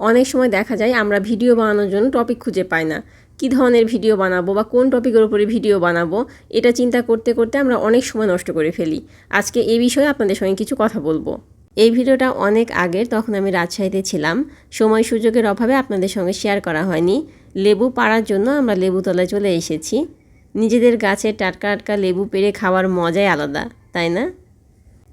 অনেক সময় দেখা যায় আমরা ভিডিও বানানোর জন্য টপিক খুঁজে পাই না। কী ধরনের ভিডিও বানাবো বা কোন টপিকের উপরে ভিডিও বানাবো, এটা চিন্তা করতে করতে আমরা অনেক সময় নষ্ট করে ফেলি। আজকে এই বিষয়ে আপনাদের সঙ্গে কিছু কথা বলব। এই ভিডিওটা অনেক আগের, তখন আমি রাজশাহীতে ছিলাম। সময় সুযোগের অভাবে আপনাদের সঙ্গে শেয়ার করা হয়নি। লেবু পাড়ার জন্য আমরা লেবুতলায় চলে এসেছি। নিজেদের গাছের টাটকা টাটকা লেবু পেড়ে খাওয়ার মজাই আলাদা, তাই না?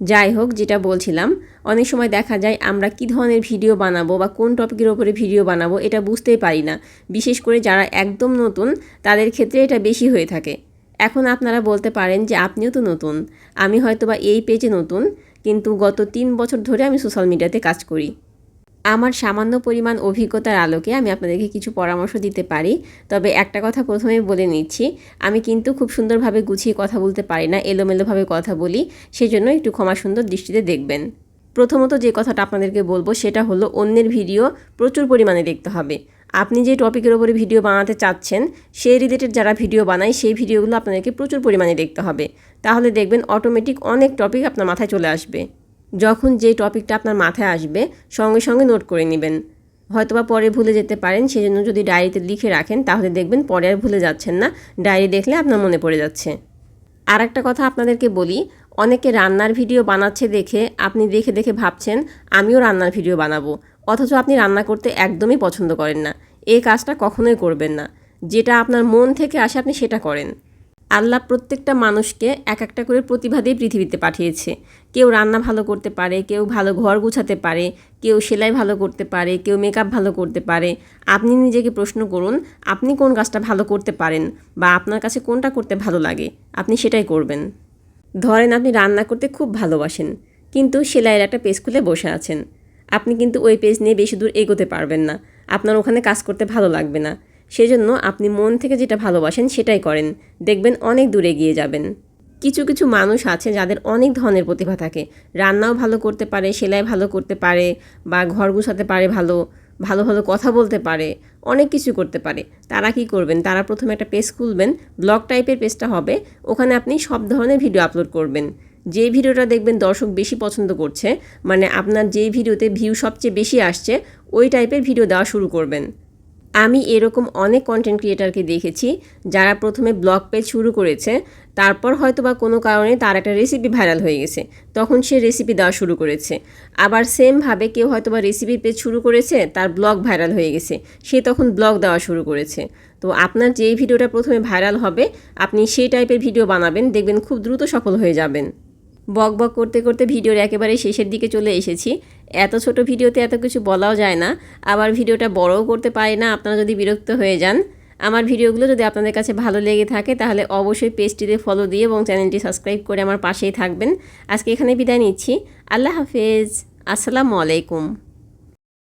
যাই হোক, যেটা বলছিলাম, অনেক সময় দেখা যায় আমরা কি ধরনের ভিডিও বানাবো বা কোন টপিকের ওপরে ভিডিও বানাবো এটা বুঝতেই পারি না। বিশেষ করে যারা একদম নতুন, তাদের ক্ষেত্রে এটা বেশি হয়ে থাকে। এখন আপনারা বলতে পারেন যে আপনিও তো নতুন। আমি হয়তো বা এই পেজে নতুন, কিন্তু গত তিন বছর ধরে আমি সোশ্যাল মিডিয়াতে কাজ করি। আমার সামান্য পরিমাণ অভিজ্ঞতার আলোকে আমি আপনাদেরকে কিছু পরামর্শ দিতে পারি। তবে একটা কথা প্রথমেই বলে নিচ্ছি, আমি কিন্তু খুব সুন্দরভাবে গুছিয়ে কথা বলতে পারি না, এলোমেলোভাবে কথা বলি, সেজন্য একটু ক্ষমা সুন্দর দৃষ্টিতে দেখবেন। প্রথমত যে কথাটা আপনাদেরকে বলব সেটা হলো, অন্যের ভিডিও প্রচুর পরিমাণে দেখতে হবে। আপনি যে টপিকের ওপরে ভিডিও বানাতে চাচ্ছেন সেই রিলেটেড যারা ভিডিও বানায়, সেই ভিডিওগুলো আপনাদেরকে প্রচুর পরিমাণে দেখতে হবে। তাহলে দেখবেন অটোমেটিক অনেক টপিক আপনার মাথায় চলে আসবে। যখন যে টপিকটা আপনার মাথায় আসবে, সঙ্গে সঙ্গে নোট করে নেবেন। হয়তোবা পরে ভুলে যেতে পারেন, সেজন্য যদি ডায়েরিতে লিখে রাখেন, তাহলে দেখবেন পরে আর ভুলে যাচ্ছেন না। ডায়েরি দেখলে আপনার মনে পড়ে যাচ্ছে। আর একটা কথা আপনাদেরকে বলি, অনেকে রান্নার ভিডিও বানাচ্ছে দেখে আপনি দেখে দেখে ভাবছেন, আমিও রান্নার ভিডিও বানাবো। অথচ আপনি রান্না করতে একদমই পছন্দ করেন না। এই কাজটা কখনোই করবেন না। যেটা আপনার মন থেকে আসে, আপনি সেটা করেন। আল্লাহ প্রত্যেকটা মানুষকে এক একটা করে প্রতিভা দিয়ে পৃথিবীতে পাঠিয়েছে। কেউ রান্না ভালো করতে পারে, কেউ ভালো ঘর গুছাতে পারে, কেউ সেলাই ভালো করতে পারে, কেউ মেকআপ ভালো করতে পারে। আপনি নিজেকে প্রশ্ন করুন, আপনি কোন কাজটা ভালো করতে পারেন বা আপনার কাছে কোনটা করতে ভালো লাগে? আপনি সেটাই করবেন। ধরেন আপনি রান্না করতে খুব ভালোবাসেন, কিন্তু সেলাইয়ের একটা পেজ খুলে বসে আছেন। আপনি কিন্তু ওই পেজ নিয়ে বেশি দূর এগোতে পারবেন না। আপনার ওখানে কাজ করতে ভালো লাগবে না। সেজন্য আপনি মন থেকে যেটা ভালোবাসেন সেটাই করেন। দেখবেন অনেক দূরে এগিয়ে যাবেন। কিছু কিছু মানুষ আছে যাদের অনেক ধরনের প্রতিভা থাকে। রান্নাও ভালো করতে পারে, সেলাই ভালো করতে পারে বা ঘর গুছাতে পারে ভালো ভালো ভালো কথা বলতে পারে, অনেক কিছু করতে পারে। তারা কি করবেন? তারা প্রথমে একটা পেজ খুলবেন, ব্লগ টাইপের পেজটা হবে। ওখানে আপনি সব ধরনের ভিডিও আপলোড করবেন। যে ভিডিওটা দেখবেন দর্শক বেশি পছন্দ করছে মানে আপনার যেই ভিডিওতে ভিউ সবচেয়ে বেশি আসছে, ওই টাইপের ভিডিও দেওয়া শুরু করবেন। আমি এরকম অনেক কন্টেন্ট ক্রিয়েটারকে দেখেছি, যারা প্রথমে ব্লগ পেজ শুরু করেছে, তারপর হয়তো বা কোনো কারণে তার একটা রেসিপি ভাইরাল হয়ে গেছে, তখন সে রেসিপি দেওয়া শুরু করেছে। আবার সেমভাবে কেউ হয়তো বা রেসিপি পেজ শুরু করেছে, তার ব্লগ ভাইরাল হয়ে গেছে, সে তখন ব্লগ দেওয়া শুরু করেছে। তো আপনার যেই ভিডিওটা প্রথমে ভাইরাল হবে, আপনি সেই টাইপের ভিডিও বানাবেন, দেখবেন খুব দ্রুত সফল হয়ে যাবেন। বক বক করতে করতে ভিডিওর একেবারে শেষের দিকে চলে এসেছি। এত ছোট ভিডিওতে এত কিছু বলাও যায় না। আবার ভিডিওটা বড়ও করতে পারে না, আপনারা যদি বিরক্ত হয়ে যান। আমার ভিডিওগুলো যদি আপনাদের কাছে ভালো লেগে থাকে, তাহলে অবশ্যই পেজটিতে ফলো দিয়ে এবং চ্যানেলটি সাবস্ক্রাইব করে আমার পাশেই থাকবেন। আজকে এখানে বিদায় নিচ্ছি। আল্লাহ হাফেজ। আসসালামু আলাইকুম।